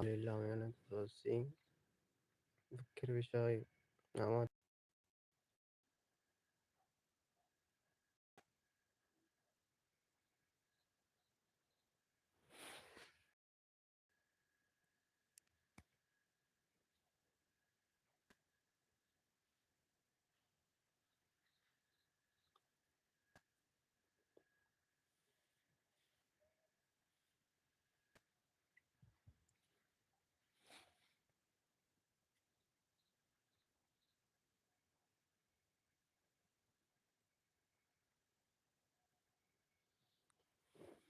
আলহামদুলিল্লাহ আমি অনেক ভালো আছি। দুঃখের বিষয় আমার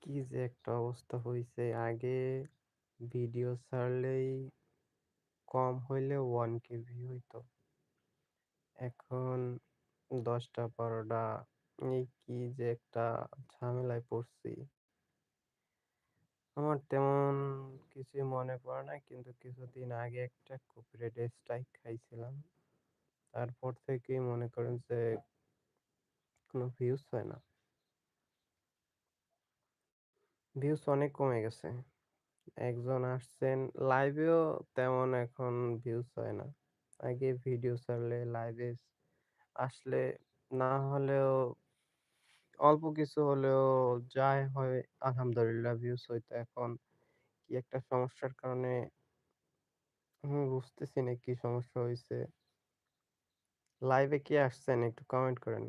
কি যে একটা অবস্থা হয়েছে আগে ভিডিও ছাড়লেই কম হইলে ওয়ান 1k ভিউ হইতো। এখন দশটা, বারোটা, এই কি যে একটা ঝামেলায় পড়ছি। আমার তেমন কিছুই মনে পড়ে না, কিন্তু কিছুদিন আগে একটা কপিরাইট স্ট্রাইক খাইছিলাম। তারপর থেকেই মনে করেন যে কোনো ভিউজ হয় না। ভিউজ অনেক কমে গেছে। একজন আসছেন লাইভেও তেমন এখন ভিউজ হয় না। আগে ভিডিও ছাড়লে লাইভে আসলে না হলেও অল্প কিছু হলেও যাই হয়, আলহামদুলিল্লাহ ভিউজ হইতো। এখন কি একটা সমস্যার কারণে বুঝতেছি না কি সমস্যা হয়েছে লাইভে কি আসছেন একটু কমেন্ট করেন।